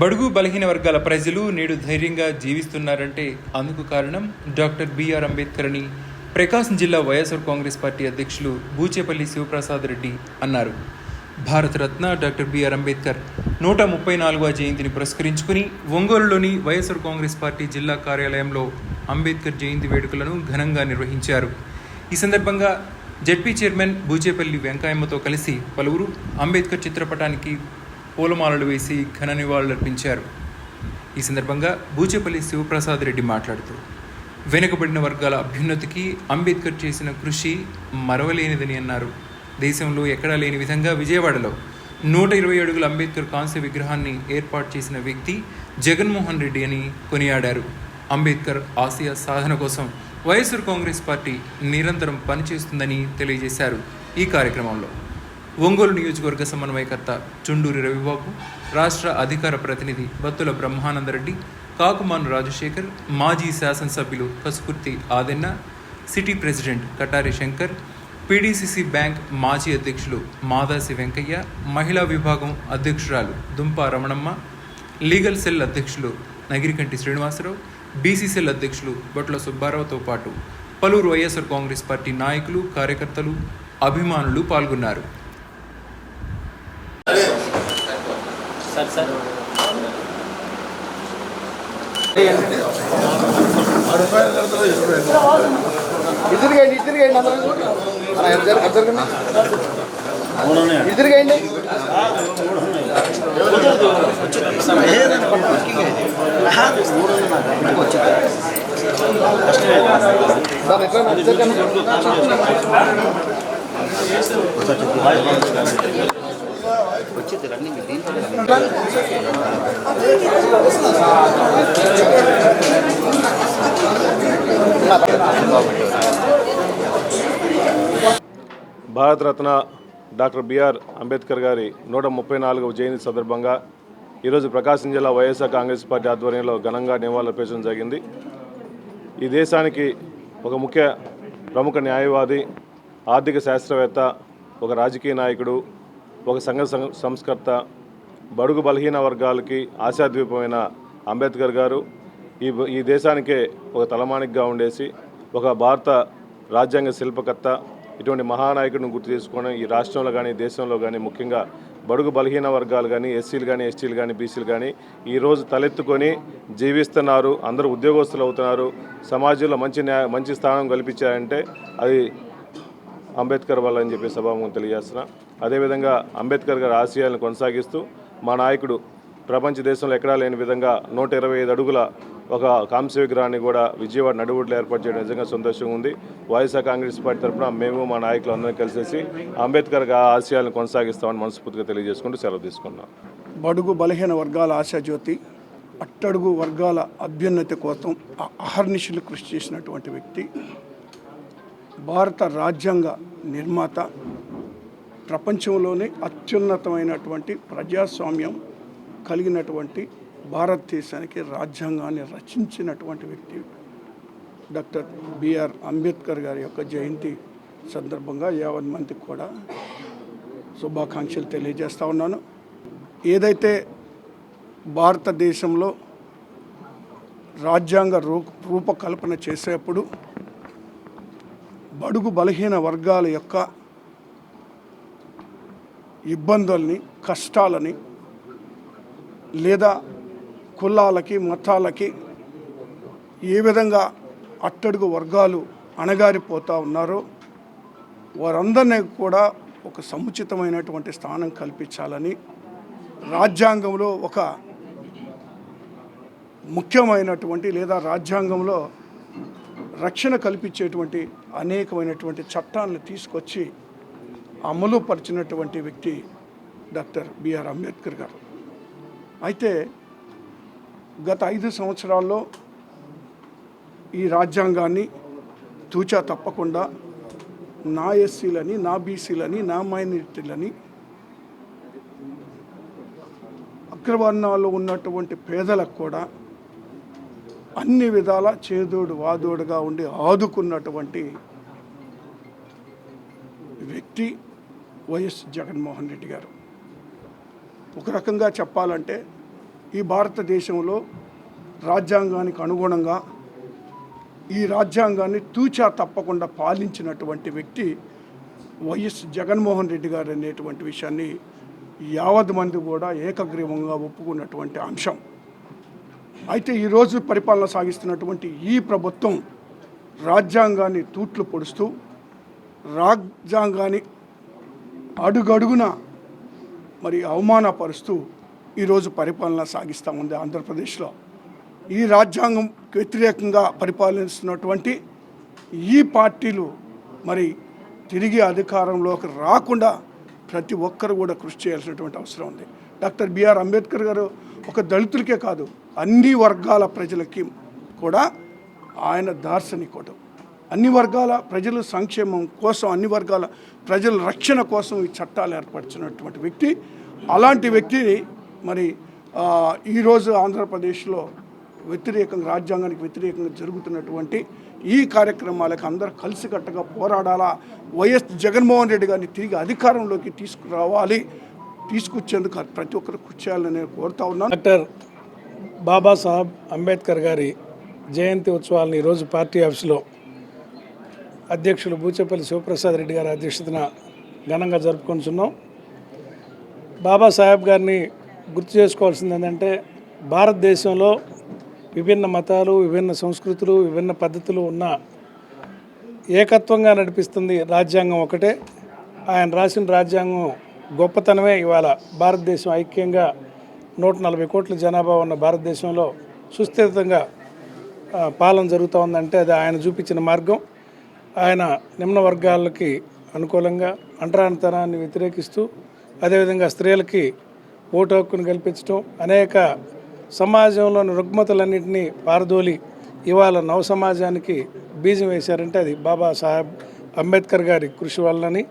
బడుగు బలహీన వర్గాల ప్రజలు నేడు ధైర్యంగా జీవిస్తున్నారంటే అందుకు కారణం డాక్టర్ బిఆర్ అంబేద్కర్ అని ప్రకాశం జిల్లా వైఎస్ఆర్ కాంగ్రెస్ పార్టీ అధ్యక్షులు బూచేపల్లి శివప్రసాద్ రెడ్డి అన్నారు. భారతరత్న డాక్టర్ బిఆర్ అంబేద్కర్ నూట ముప్పై నాలుగవ జయంతిని పురస్కరించుకుని ఒంగోలులోని వైఎస్ఆర్ కాంగ్రెస్ పార్టీ జిల్లా కార్యాలయంలో అంబేద్కర్ జయంతి వేడుకలను ఘనంగా నిర్వహించారు. ఈ సందర్భంగా జడ్పీ చైర్మన్ బూచేపల్లి వెంకయ్యమ్మతో కలిసి పలువురు అంబేద్కర్ చిత్రపటానికి పూలమాలలు వేసి ఘన నివాళులర్పించారు ఈ సందర్భంగా బూచేపల్లి శివప్రసాద్ రెడ్డి మాట్లాడుతూ వెనుకబడిన వర్గాల అభ్యున్నతికి అంబేద్కర్ చేసిన కృషి మరవలేనిదని అన్నారు. దేశంలో ఎక్కడా లేని విధంగా విజయవాడలో నూట ఇరవై అడుగుల అంబేద్కర్ కాంస్య విగ్రహాన్ని ఏర్పాటు చేసిన వ్యక్తి జగన్మోహన్ రెడ్డి అని కొనియాడారు. అంబేద్కర్ ఆసియా సాధన కోసం వైఎస్ఆర్ కాంగ్రెస్ పార్టీ నిరంతరం పనిచేస్తుందని తెలియజేశారు ఈ కార్యక్రమంలో. ఒంగోలు నియోజకవర్గ సమన్వయకర్త చుండూరి రవిబాబు రాష్ట్ర అధికార ప్రతినిధి బత్తుల బ్రహ్మానందరెడ్డి కాకుమాను రాజశేఖర్ మాజీ శాసనసభ్యులు Kasukurthi Adenna city president Katari Shankar PDCC bank మాజీ అధ్యక్షులు మాదాసి వెంకయ్య మహిళా విభాగం అధ్యక్షురాలు దుంప రమణమ్మ లీగల్ సెల్ అధ్యక్షులు నగిరికంటి శ్రీనివాసరావు బీసీ సెల్ అధ్యక్షులు బొట్ల సుబ్బారావుతో పాటు పలువురు వైఎస్ఆర్ కాంగ్రెస్ పార్టీ నాయకులు కార్యకర్తలు అభిమానులు పాల్గొన్నారు. Sir sir. ఇద్దరికండి ఇద్దరికండి అందరూ అలా ఇద్దరికండి సార్ ఎట్లా వచ్చేది రన్నింగ్ దీంట్లో భారతరత్న డాక్టర్ బిఆర్ అంబేద్కర్ గారి నూట ముప్పై నాలుగవ జయంతి సందర్భంగా ఈరోజు ప్రకాశం జిల్లా వైఎస్ఆర్ కాంగ్రెస్ పార్టీ ఆధ్వర్యంలో ఘనంగా నివాళులర్పించడం జరిగింది. ఈ దేశానికి ఒక ముఖ్య ప్రముఖ న్యాయవాది ఆర్థిక శాస్త్రవేత్త ఒక రాజకీయ నాయకుడు ఒక సంఘ సం- సంస్కర్త బడుగు బలహీన వర్గాలకి ఆశాద్వీపమైన అంబేద్కర్ గారు ఈ ఈ దేశానికే ఒక తలమానికగా ఉండేసి ఒక భారత రాజ్యాంగ శిల్పకర్త ఇటువంటి మహానాయకుడిని గుర్తు చేసుకొని ఈ రాష్ట్రంలో కానీ దేశంలో కానీ ముఖ్యంగా బడుగు బలహీన వర్గాలు కానీ ఎస్సీలు కానీ ఎస్టీలు కానీ బీసీలు కానీ ఈరోజు తలెత్తుకొని జీవిస్తున్నారు. అందరూ ఉద్యోగస్తులు అవుతున్నారు. సమాజంలో మంచి న్యాయ మంచి స్థానం కల్పించారంటే అది అంబేద్కర్ వల్ల అని చెప్పి సభాముఖం తెలియజేస్తున్నా. అదేవిధంగా అంబేద్కర్ గారి ఆశయాలను కొనసాగిస్తూ మా నాయకుడు ప్రపంచ దేశంలో ఎక్కడా లేని విధంగా నూట ఇరవై ఐదు అడుగుల ఒక కాంస్య విగ్రహాన్ని కూడా విజయవాడ నడువుడ్లు ఏర్పాటు చేయడం నిజంగా సంతోషంగా ఉంది. వైఎస్ఆర్ కాంగ్రెస్ పార్టీ తరఫున మేము మా నాయకులు అందరం కలిసేసి అంబేద్కర్ గారి ఆశయాలను కొనసాగిస్తామని మనస్ఫూర్తిగా తెలియజేసుకుంటూ సెలవు తీసుకున్నాం. బడుగు బలహీన వర్గాల ఆశాజ్యోతి అట్టడుగు వర్గాల అభ్యున్నతి కోసం అహర్నిశలు కృషి చేసినటువంటి వ్యక్తి భారత రాజ్యాంగ నిర్మాత. ప్రపంచంలోనే అత్యున్నతమైనటువంటి ప్రజాస్వామ్యం కలిగినటువంటి భారతదేశానికి రాజ్యాంగాన్ని రచించినటువంటి వ్యక్తి డాక్టర్ బిఆర్ అంబేద్కర్ గారి యొక్క జయంతి సందర్భంగా యావన్ మందికి కూడా శుభాకాంక్షలు తెలియజేస్తూ ఉన్నాను. ఏదైతే భారతదేశంలో రాజ్యాంగ రూ రూపకల్పన చేసేప్పుడు బడుగు బలహీన వర్గాల యొక్క ఇబ్బందుల్ని కష్టాలని లేదా కులాలకి మతాలకి ఏ విధంగా అట్టడుగు వర్గాలు అణగారిపోతూ ఉన్నారో వారందరినీ కూడా ఒక సముచితమైనటువంటి స్థానం కల్పించాలని రాజ్యాంగంలో ఒక ముఖ్యమైనటువంటి లేదా రాజ్యాంగంలో రక్షణ కల్పించేటువంటి అనేకమైనటువంటి చట్టాలను తీసుకొచ్చి అమలు పరిచినటువంటి వ్యక్తి డాక్టర్ బిఆర్ అంబేద్కర్ గారు. అయితే గత ఐదు సంవత్సరాల్లో ఈ రాజ్యాంగాన్ని తూచా తప్పకుండా నా ఎస్సీలని నా బీసీలని నా మైనారిటీలని అగ్రవర్ణాల్లో ఉన్నటువంటి పేదలకు కూడా అన్ని విధాల చేదోడు వాదోడుగా ఉండి ఆదుకున్నటువంటి వ్యక్తి వైఎస్ జగన్మోహన్ రెడ్డి గారు. ఒక రకంగా చెప్పాలంటే ఈ భారతదేశంలో రాజ్యాంగానికి అనుగుణంగా ఈ రాజ్యాంగాన్ని తూచా తప్పకుండా పాలించినటువంటి వ్యక్తి వైఎస్ జగన్మోహన్ రెడ్డి గారు అనేటువంటి విషయాన్ని యావత్ మంది కూడా ఏకగ్రీవంగా ఒప్పుకున్నటువంటి అంశం. అయితే ఈరోజు పరిపాలన సాగిస్తున్నటువంటి ఈ ప్రభుత్వం రాజ్యాంగాన్ని తూట్లు పొడుస్తూ రాజ్యాంగాన్ని అడుగడుగున మరి అవమానపరుస్తూ ఈరోజు పరిపాలన సాగిస్తూ ఉంది ఆంధ్రప్రదేశ్లో. ఈ రాజ్యాంగం వ్యతిరేకంగా పరిపాలిస్తున్నటువంటి ఈ పార్టీలు మరి తిరిగి అధికారంలోకి రాకుండా ప్రతి ఒక్కరు కూడా కృషి చేయాల్సినటువంటి అవసరం ఉంది. డాక్టర్ బిఆర్ అంబేద్కర్ గారు ఒక దళితులకే కాదు అన్ని వర్గాల ప్రజలకి కూడా ఆయన దార్శనికుడు అన్ని వర్గాల ప్రజల సంక్షేమం కోసం అన్ని వర్గాల ప్రజల రక్షణ కోసం ఈ చట్టాలు ఏర్పరిచినటువంటి వ్యక్తి. అలాంటి వ్యక్తిని మరి ఈరోజు ఆంధ్రప్రదేశ్లో వ్యతిరేకంగా రాజ్యాంగానికి వ్యతిరేకంగా జరుగుతున్నటువంటి ఈ కార్యక్రమాలకు అందరూ కలిసికట్టుగా పోరాడాలా? వైఎస్ జగన్మోహన్ రెడ్డి గారిని తిరిగి అధికారంలోకి తీసుకురావాలి. తీసుకొచ్చేందుకు ప్రతి ఒక్కరు కృషి చేయాలని నేను కోరుతా ఉన్నాను. డాక్టర్ బాబాసాహెబ్ అంబేద్కర్ గారి జయంతి ఉత్సవాలను ఈరోజు పార్టీ ఆఫీసులో అధ్యక్షులు బూచేపల్లి శివప్రసాద్ రెడ్డి గారి అధ్యక్షతన ఘనంగా జరుపుకుంటున్నాం. బాబాసాహెబ్ గారిని గుర్తు చేసుకోవాల్సింది ఏంటంటే భారతదేశంలో విభిన్న మతాలు విభిన్న సంస్కృతులు విభిన్న పద్ధతులు ఉన్న ఏకత్వంగా నడిపిస్తుంది రాజ్యాంగం ఒకటే. ఆయన రాసిన రాజ్యాంగం గొప్పతనమే ఇవాళ భారతదేశం ఐక్యంగా నూట నలభై కోట్ల జనాభా ఉన్న భారతదేశంలో సుస్థిరంగా పాలన జరుగుతూ ఉందంటే అది ఆయన చూపించిన మార్గం. ఆయన నిమ్న వర్గాలకి అనుకూలంగా అంటరానితనాన్ని వ్యతిరేకిస్తూ అదేవిధంగా స్త్రీలకి ఓటు హక్కును కల్పించడం అనేక సమాజంలోని రుగ్మతలన్నింటినీ పారదోలి ఇవాళ నవ సమాజానికి బీజం వేశారంటే అది బాబా సాహెబ్ అంబేద్కర్ గారి కృషి వల్లని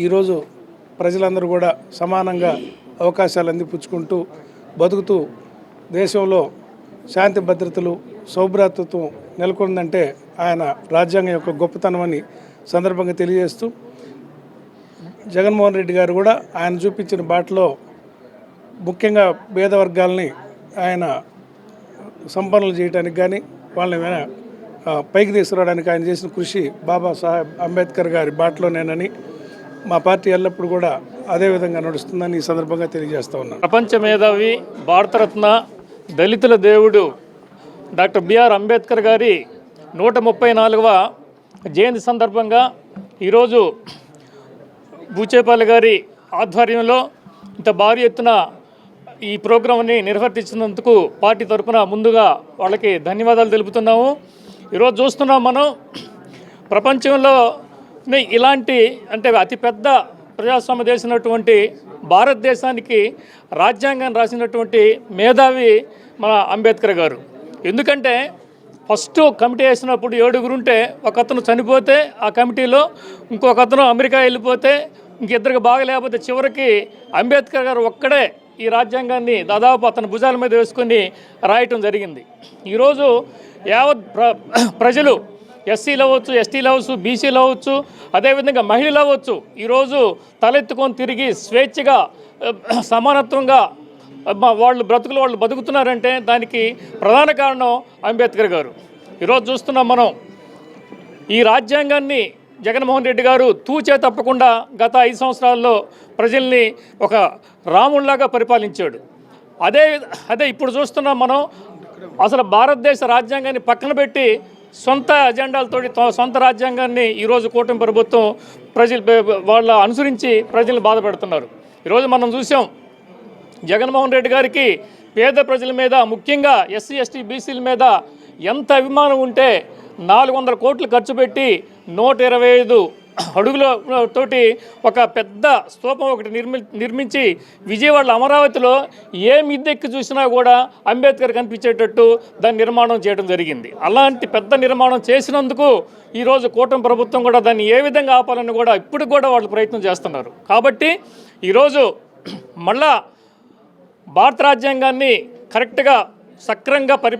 ఈరోజు ప్రజలందరూ కూడా సమానంగా అవకాశాలు అందిపుచ్చుకుంటూ బతుకుతూ దేశంలో శాంతి భద్రతలు సౌభ్రాతృత్వం నెలకొందంటే ఆయన రాజ్యాంగం యొక్క గొప్పతనం అని సందర్భంగా తెలియజేస్తూ జగన్మోహన్ రెడ్డి గారు కూడా ఆయన చూపించిన బాటలో ముఖ్యంగా పేద వర్గాల్ని ఆయన సంపన్నులు చేయడానికి కానీ వాళ్ళని పైకి తీసుకురావడానికి ఆయన చేసిన కృషి బాబా సాహెబ్ అంబేద్కర్ గారి బాటలోనేనని మా పార్టీ ఎల్లప్పుడూ కూడా అదే విధంగా నడుస్తుందని ఈ సందర్భంగా తెలియజేస్తా ఉన్నాను. ప్రపంచ మేధావి భారతరత్న దళితుల దేవుడు డాక్టర్ బిఆర్ అంబేద్కర్ గారి నూట ముప్పై నాలుగవ జయంతి సందర్భంగా ఈరోజు బూచేపల్లి గారి ఆధ్వర్యంలో ఇంత భారీ ఎత్తున ఈ ప్రోగ్రాంని నిర్వర్తించినందుకు పార్టీ తరఫున ముందుగా వాళ్ళకి ధన్యవాదాలు తెలుపుతున్నాము. ఈరోజు చూస్తున్నాం మనం. ప్రపంచంలో ఇలాంటి అంటే అతిపెద్ద ప్రజాస్వామ్య దేశమైనటువంటి భారతదేశానికి రాజ్యాంగాన్ని రాసినటువంటి మేధావి మన అంబేద్కర్ గారు. ఎందుకంటే ఫస్ట్ కమిటీ వేసినప్పుడు ఏడుగురు ఉంటే ఒక అతను చనిపోతే ఆ కమిటీలో ఇంకొక అతను అమెరికా వెళ్ళిపోతే ఇంకిద్దరికి బాగలేకపోతే చివరికి అంబేద్కర్ గారు ఒక్కడే ఈ రాజ్యాంగాన్ని దాదాపు అతని భుజాల మీద వేసుకొని రాయటం జరిగింది. ఈరోజు యావత్ ప్ర ప్రజలు ఎస్సీలు అవ్వచ్చు ఎస్టీలు అవ్వచ్చు బీసీలు అవ్వచ్చు అదేవిధంగా మహిళలు అవ్వచ్చు ఈరోజు తలెత్తుకొని తిరిగి స్వేచ్ఛగా సమానత్వంగా వాళ్ళు బ్రతుకులు వాళ్ళు బతుకుతున్నారంటే దానికి ప్రధాన కారణం అంబేద్కర్ గారు. ఈరోజు చూస్తున్నాం మనం ఈ రాజ్యాంగాన్ని జగన్మోహన్ రెడ్డి గారు తూచే తప్పకుండా గత ఐదు సంవత్సరాల్లో ప్రజల్ని ఒక రాముళ్ళాగా పరిపాలించాడు. అదే అదే ఇప్పుడు చూస్తున్నాం మనం అసలు భారతదేశ రాజ్యాంగాన్ని పక్కన పెట్టి సొంత అజెండాలతోటి సొంత రాజ్యాంగాన్ని ఈరోజు కూటమి ప్రభుత్వం ప్రజలు వాళ్ళ అనుసరించి ప్రజల్ని బాధ పెడుతున్నారు. ఈరోజు మనం చూసాం జగన్మోహన్ రెడ్డి గారికి పేద ప్రజల మీద ముఖ్యంగా ఎస్సీ ఎస్టీ బీసీల మీద ఎంత అభిమానం ఉంటే నాలుగు వందల కోట్లు ఖర్చు పెట్టి నూట ఇరవై ఐదు అడుగుల తోటి ఒక పెద్ద స్తూపం ఒకటి నిర్మి నిర్మించి విజయవాడ అమరావతిలో ఏ మిద్దెక్కి చూసినా కూడా అంబేద్కర్ కనిపించేటట్టు దాని నిర్మాణం చేయడం జరిగింది. అలాంటి పెద్ద నిర్మాణం చేసినందుకు ఈరోజు కూటమి ప్రభుత్వం కూడా దాన్ని ఏ విధంగా ఆపాలని కూడా ఇప్పుడు కూడా వాళ్ళు ప్రయత్నం చేస్తున్నారు. కాబట్టి ఈరోజు మళ్ళా భారత రాజ్యాంగాన్ని కరెక్ట్గా సక్రంగా పరి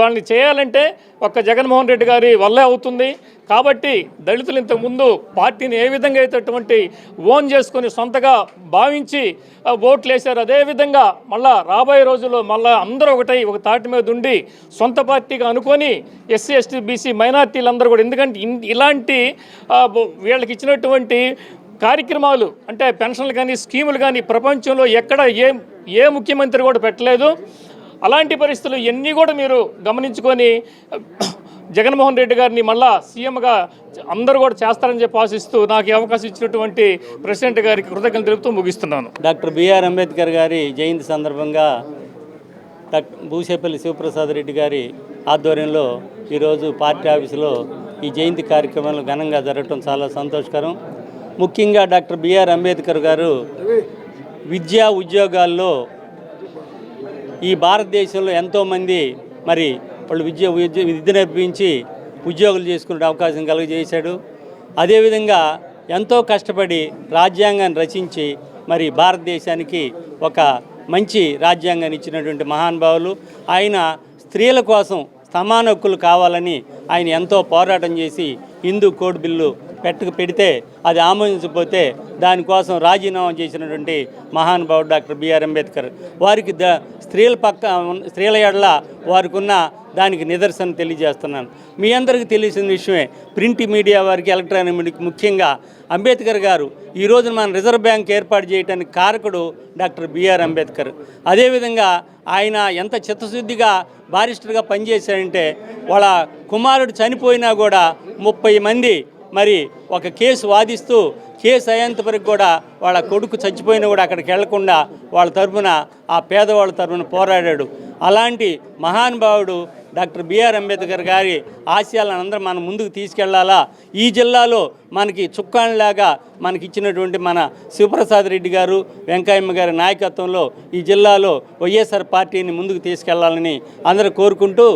వాళ్ళని చేయాలంటే ఒక్క జగన్మోహన్ రెడ్డి గారి వల్లే అవుతుంది. కాబట్టి దళితులు ఇంతకుముందు పార్టీని ఏ విధంగా అయితే అటువంటి ఓన్ చేసుకొని సొంతగా భావించి ఓట్లు వేశారు అదేవిధంగా మళ్ళా రాబోయే రోజుల్లో మళ్ళా అందరూ ఒకటై ఒక తాటి మీద ఉండి సొంత పార్టీగా అనుకొని ఎస్సీ ఎస్టీ బీసీ మైనార్టీలందరూ కూడా ఎందుకంటే ఇలాంటి వీళ్ళకి ఇచ్చినటువంటి కార్యక్రమాలు అంటే పెన్షన్లు కానీ స్కీములు కానీ ప్రపంచంలో ఎక్కడ ఏ ఏ ముఖ్యమంత్రి కూడా పెట్టలేదు. అలాంటి పరిస్థితులు ఇవన్నీ కూడా మీరు గమనించుకొని జగన్మోహన్ రెడ్డి గారిని మళ్ళా సీఎంగా అందరూ కూడా చేస్తారని చెప్పి ఆశిస్తూ నాకు అవకాశం ఇచ్చినటువంటి ప్రెసిడెంట్ గారికి కృతజ్ఞతలు తెలుపుతూ ముగిస్తున్నాను. డాక్టర్ బిఆర్ అంబేద్కర్ గారి జయంతి సందర్భంగా డాక్టర్ భూసేపల్లి శివప్రసాద్ రెడ్డి గారి ఆధ్వర్యంలో ఈరోజు పార్టీ ఆఫీసులో ఈ జయంతి కార్యక్రమాలు ఘనంగా జరగటం చాలా సంతోషకరం. ముఖ్యంగా డాక్టర్ బిఆర్ అంబేద్కర్ గారు విద్యా ఉద్యోగాల్లో ఈ భారతదేశంలో ఎంతోమంది మరి వాళ్ళు విద్య విద్య నేర్పించి ఉద్యోగులు చేసుకునే అవకాశం కలుగజేశాడు. అదేవిధంగా ఎంతో కష్టపడి రాజ్యాంగాన్ని రచించి మరి భారతదేశానికి ఒక మంచి రాజ్యాంగాన్ని ఇచ్చినటువంటి మహానుభావులు ఆయన స్త్రీల కోసం సమాన హక్కులు కావాలని ఆయన ఎంతో పోరాటం చేసి హిందూ కోడ్ బిల్లు పెట్టక పెడితే అది ఆమోదించకపోతే దానికోసం రాజీనామా చేసినటువంటి మహానుభావుడు డాక్టర్ బిఆర్ అంబేద్కర్ వారికి ద స్త్రీల పక్క స్త్రీల ఎడల వారికి ఉన్న దానికి నిదర్శనం తెలియజేస్తున్నాను. మీ అందరికీ తెలిసిన విషయమే ప్రింట్ మీడియా వారికి ఎలక్ట్రానిక్ మీడియాకి ముఖ్యంగా అంబేద్కర్ గారు ఈరోజు మన రిజర్వ్ బ్యాంక్ ఏర్పాటు చేయడానికి కారకుడు డాక్టర్ బిఆర్ అంబేద్కర్. అదేవిధంగా ఆయన ఎంత చిత్తశుద్ధిగా బారిస్టర్గా పనిచేశాడంటే వాళ్ళ కుమారుడు చనిపోయినా కూడా ముప్పై మంది మరి ఒక కేసు వాదిస్తూ కేసు అయ్యేంత వరకు కూడా వాళ్ళ కొడుకు చచ్చిపోయినా కూడా అక్కడికి వెళ్ళకుండా వాళ్ళ తరఫున ఆ పేదవాళ్ళ తరఫున పోరాడాడు. అలాంటి మహానుభావుడు డాక్టర్ బిఆర్ అంబేద్కర్ గారి ఆశయాలను అందరం మనం ముందుకు తీసుకెళ్ళాలా? ఈ జిల్లాలో మనకి చుక్కాణిలాగా మనకి ఇచ్చినటువంటి మన శివప్రసాద్ రెడ్డి గారు వెంకయ్యమ్మ గారి నాయకత్వంలో ఈ జిల్లాలో వైఎస్ఆర్ పార్టీని ముందుకు తీసుకెళ్ళాలని అందరూ కోరుకుంటూ